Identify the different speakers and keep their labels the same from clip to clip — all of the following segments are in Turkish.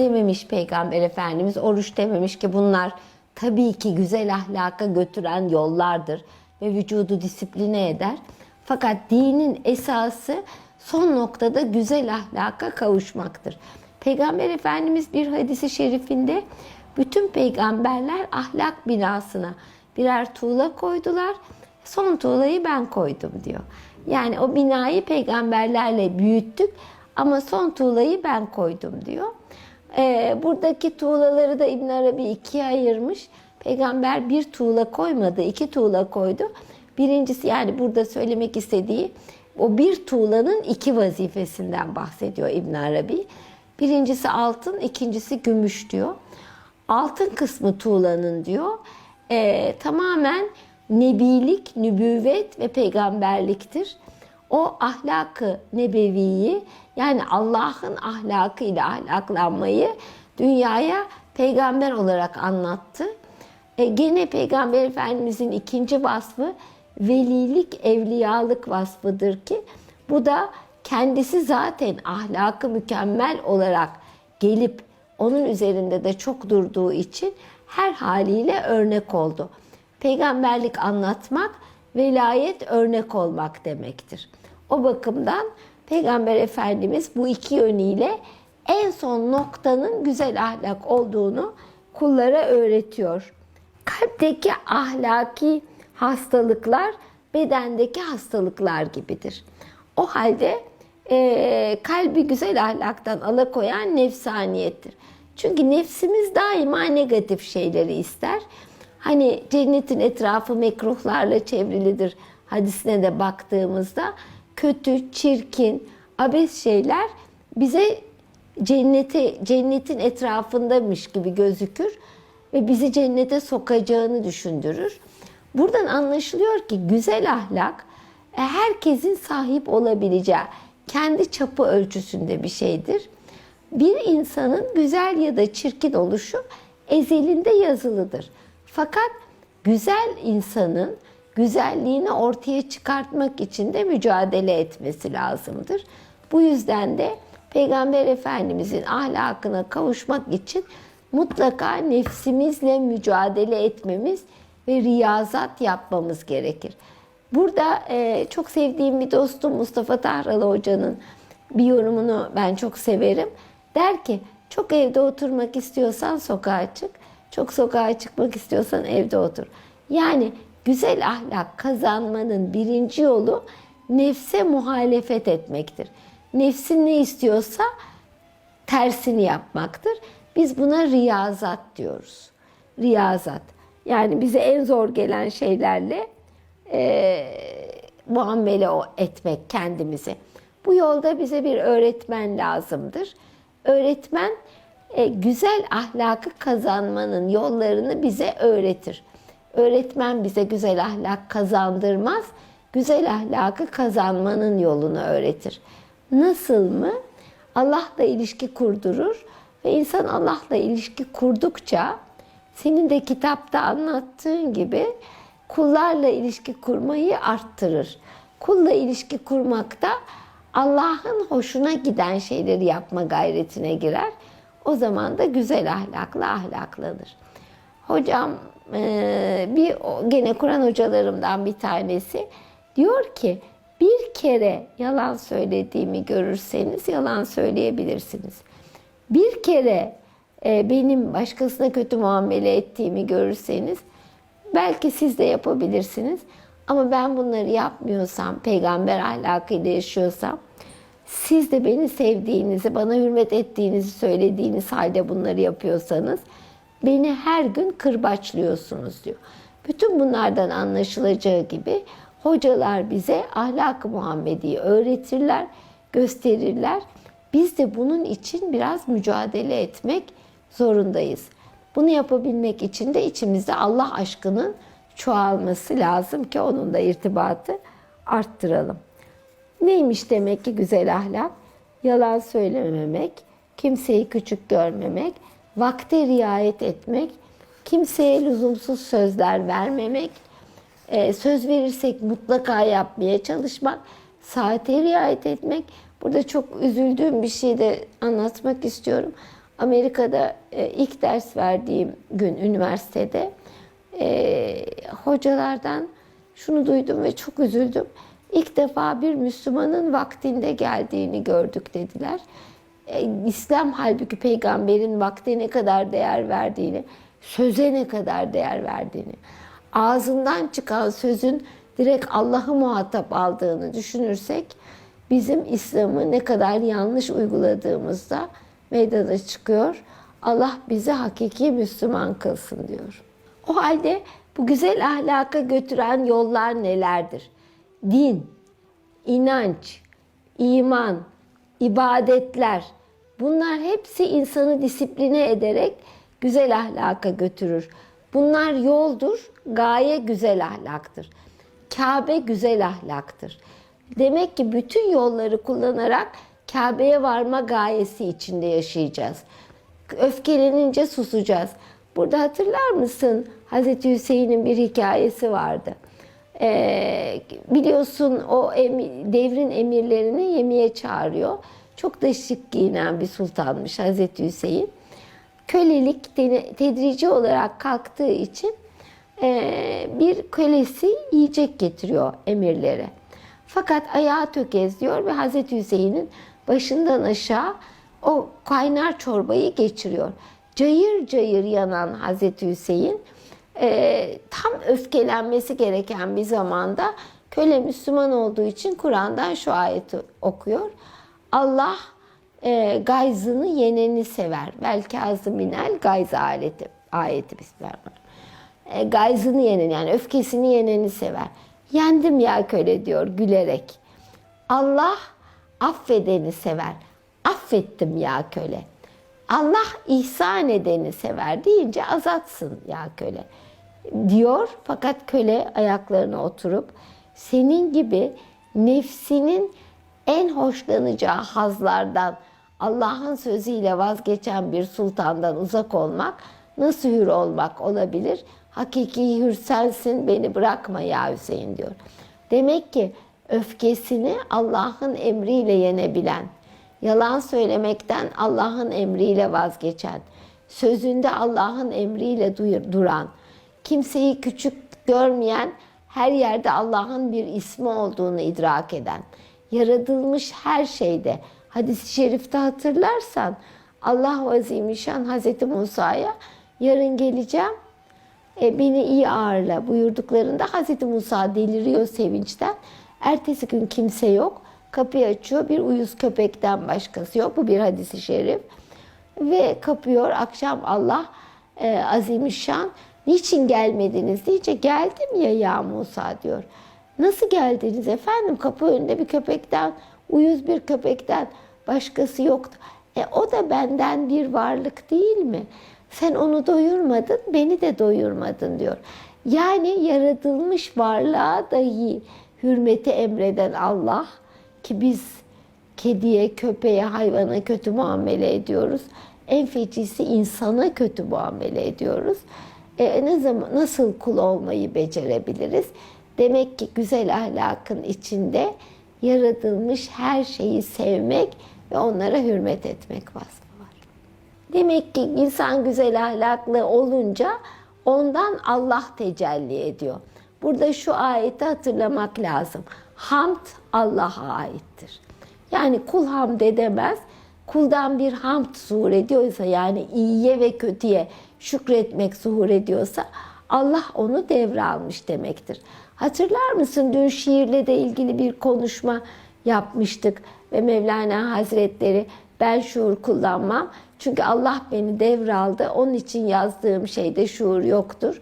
Speaker 1: dememiş Peygamber Efendimiz, oruç dememiş ki bunlar tabii ki güzel ahlaka götüren yollardır ve vücudu disipline eder. Fakat dinin esası son noktada güzel ahlaka kavuşmaktır. Peygamber Efendimiz bir hadisi şerifinde bütün peygamberler ahlak binasına birer tuğla koydular. Son tuğlayı ben koydum diyor. Yani o binayı peygamberlerle büyüttük ama son tuğlayı ben koydum diyor. Ee, buradaki tuğlaları da İbn Arabi ikiye ayırmış. Peygamber bir tuğla koymadı, iki tuğla koydu. Birincisi yani burada söylemek istediği o bir tuğlanın iki vazifesinden bahsediyor İbn Arabi. Birincisi altın, ikincisi gümüş diyor. Altın kısmı tuğlanın diyor e, tamamen nebilik, nübüvvet ve peygamberliktir. O ahlakı nebeviyi yani Allah'ın ahlakıyla ahlaklanmayı dünyaya peygamber olarak anlattı. E, gene Peygamber Efendimizin ikinci vasfı velilik, evliyalık vasfıdır ki bu da kendisi zaten ahlakı mükemmel olarak gelip onun üzerinde de çok durduğu için her haliyle örnek oldu. Peygamberlik anlatmak, velayet örnek olmak demektir. O bakımdan Peygamber Efendimiz bu iki yönüyle en son noktanın güzel ahlak olduğunu kullara öğretiyor. Kalpteki ahlaki hastalıklar bedendeki hastalıklar gibidir. O halde e, kalbi güzel ahlaktan alakoyan nefsaniyettir. Çünkü nefsimiz daima negatif şeyleri ister. Hani cennetin etrafı mekruhlarla çevrilidir hadisine de baktığımızda kötü, çirkin, abes şeyler bize cennete, cennetin etrafındamış gibi gözükür ve bizi cennete sokacağını düşündürür. Buradan anlaşılıyor ki güzel ahlak e, herkesin sahip olabileceği kendi çapı ölçüsünde bir şeydir. Bir insanın güzel ya da çirkin oluşu ezelinde yazılıdır. Fakat güzel insanın güzelliğini ortaya çıkartmak için de mücadele etmesi lazımdır. Bu yüzden de Peygamber Efendimizin ahlakına kavuşmak için mutlaka nefsimizle mücadele etmemiz ve riyazat yapmamız gerekir. Burada e, çok sevdiğim bir dostum Mustafa Tahralı Hoca'nın bir yorumunu ben çok severim. Der ki çok evde oturmak istiyorsan sokağa çık, çok sokağa çıkmak istiyorsan evde otur. Yani güzel ahlak kazanmanın birinci yolu nefse muhalefet etmektir. Nefsin ne istiyorsa tersini yapmaktır. Biz buna riyazat diyoruz. Riyazat. Yani bize en zor gelen şeylerle e, muamele etmek kendimizi. Bu yolda bize bir öğretmen lazımdır. Öğretmen e, güzel ahlakı kazanmanın yollarını bize öğretir. Öğretmen bize güzel ahlak kazandırmaz, güzel ahlakı kazanmanın yolunu öğretir. Nasıl mı? Allah'la ilişki kurdurur ve insan Allah'la ilişki kurdukça senin de kitapta anlattığın gibi kullarla ilişki kurmayı arttırır. Kulla ilişki kurmakta Allah'ın hoşuna giden şeyleri yapma gayretine girer. O zaman da güzel ahlakla ahlaklanır. Hocam e, bir gene Kur'an hocalarımdan bir tanesi diyor ki bir kere yalan söylediğimi görürseniz yalan söyleyebilirsiniz. Bir kere e, benim başkasına kötü muamele ettiğimi görürseniz belki siz de yapabilirsiniz. Ama ben bunları yapmıyorsam, peygamber ahlakıyla yaşıyorsam, siz de beni sevdiğinizi, bana hürmet ettiğinizi söylediğiniz halde bunları yapıyorsanız beni her gün kırbaçlıyorsunuz diyor. Bütün bunlardan anlaşılacağı gibi hocalar bize ahlak-ı Muhammedi'yi öğretirler, gösterirler. Biz de bunun için biraz mücadele etmek zorundayız. Bunu yapabilmek için de içimizde Allah aşkının çoğalması lazım ki onun da irtibatı arttıralım. Neymiş demek ki güzel ahlak? Yalan söylememek, kimseyi küçük görmemek, vakte riayet etmek, kimseye lüzumsuz sözler vermemek, e, söz verirsek mutlaka yapmaya çalışmak, saate riayet etmek. Burada çok üzüldüğüm bir şey de anlatmak istiyorum. Amerika'da e, ilk ders verdiğim gün üniversitede e, hocalardan şunu duydum ve çok üzüldüm. İlk defa bir Müslümanın vaktinde geldiğini gördük dediler. E, İslam halbuki peygamberin vakte ne kadar değer verdiğini, söze ne kadar değer verdiğini, ağzından çıkan sözün direkt Allah'ı muhatap aldığını düşünürsek bizim İslam'ı ne kadar yanlış uyguladığımızda meydana çıkıyor. Allah bizi hakiki Müslüman kılsın diyor. O halde bu güzel ahlaka götüren yollar nelerdir? Din, inanç, iman, ibadetler bunlar hepsi insanı disipline ederek güzel ahlaka götürür. Bunlar yoldur, gaye güzel ahlaktır. Kabe güzel ahlaktır. Demek ki bütün yolları kullanarak Kabe'ye varma gayesi içinde yaşayacağız. Öfkelenince susacağız. Burada hatırlar mısın Hazreti Hüseyin'in bir hikayesi vardı. Ee, biliyorsun o emi- devrin emirlerini yemeğe çağırıyor. Çok da şık giyinen bir sultanmış Hazreti Hüseyin. Kölelik tedrici olarak kalktığı için ee, bir kölesi yiyecek getiriyor emirlere. Fakat ayağı tökezliyor ve Hazreti Hüseyin'in başından aşağı o kaynar çorbayı geçiriyor. Cayır cayır yanan Hazreti Hüseyin e, tam öfkelenmesi gereken bir zamanda köle Müslüman olduğu için Kur'an'dan şu ayeti okuyor. Allah e, gayzını yeneni sever. Belki azminel gayz aleti ayeti bismillahirrahmanirrahim. E, gayzını yenen yani öfkesini yeneni sever. Yendim ya köle diyor gülerek. Allah affedeni sever. Affettim ya köle. Allah ihsan edeni sever deyince azatsın ya köle diyor. Fakat köle ayaklarına oturup senin gibi nefsinin en hoşlanacağı hazlardan Allah'ın sözüyle vazgeçen bir sultandan uzak olmak nasıl hür olmak olabilir? Hakiki hür sensin beni bırakma ya Hüseyin diyor. Demek ki öfkesini Allah'ın emriyle yenebilen, yalan söylemekten Allah'ın emriyle vazgeçen, sözünde Allah'ın emriyle duran, kimseyi küçük görmeyen, her yerde Allah'ın bir ismi olduğunu idrak eden, yaratılmış her şeyde, hadis-i şerifte hatırlarsan Allah Azimüşşan Hazreti Musa'ya yarın geleceğim e, beni iyi ağırla buyurduklarında Hazreti Musa deliriyor sevinçten. Ertesi gün kimse yok. Kapıyı açıyor. Bir uyuz köpekten başkası yok. Bu bir hadisi şerif. Ve kapıyor. Akşam Allah e, Azimüşşan niçin gelmediniz deyince geldim ya ya Musa diyor. Nasıl geldiniz efendim? Kapı önünde bir köpekten, uyuz bir köpekten başkası yoktu. E o da benden bir varlık değil mi? Sen onu doyurmadın, beni de doyurmadın diyor. Yani yaratılmış varlığa dahi hürmeti emreden Allah ki biz kediye, köpeğe, hayvana kötü muamele ediyoruz. En fecisi insana kötü muamele ediyoruz. E, ne zaman nasıl kul olmayı becerebiliriz? Demek ki güzel ahlakın içinde yaratılmış her şeyi sevmek ve onlara hürmet etmek vasfı var. Demek ki insan güzel ahlaklı olunca ondan Allah tecelli ediyor. Burada şu ayeti hatırlamak lazım. Hamd Allah'a aittir. Yani kul hamd edemez. Kuldan bir hamd zuhur ediyorsa yani iyiye ve kötüye şükretmek zuhur ediyorsa Allah onu devralmış demektir. Hatırlar mısın dün şiirle de ilgili bir konuşma yapmıştık ve Mevlana Hazretleri ben şuur kullanmam çünkü Allah beni devraldı onun için yazdığım şeyde şuur yoktur.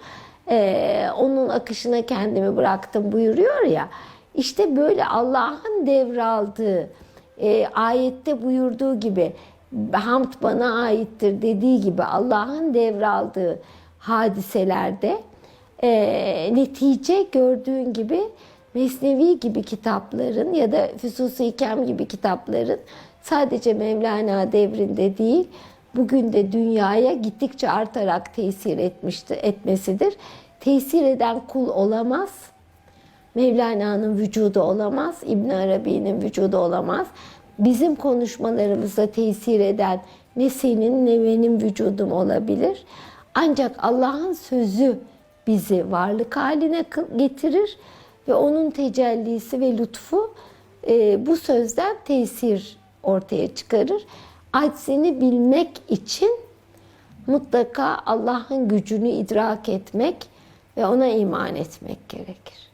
Speaker 1: Ee, onun akışına kendimi bıraktım buyuruyor ya işte böyle Allah'ın devraldığı e, ayette buyurduğu gibi hamd bana aittir dediği gibi Allah'ın devraldığı hadiselerde e, netice gördüğün gibi Mesnevi gibi kitapların ya da Füsus-i Hikem gibi kitapların sadece Mevlana devrinde değil, bugün de dünyaya gittikçe artarak tesir etmiştir, etmesidir. Tesir eden kul olamaz. Mevlana'nın vücudu olamaz, İbn Arabi'nin vücudu olamaz. Bizim konuşmalarımızda tesir eden ne senin ne benim vücudum olabilir. Ancak Allah'ın sözü bizi varlık haline getirir ve onun tecellisi ve lütfu e, bu sözden tesir ortaya çıkarır. Aczini bilmek için mutlaka Allah'ın gücünü idrak etmek ve ona iman etmek gerekir.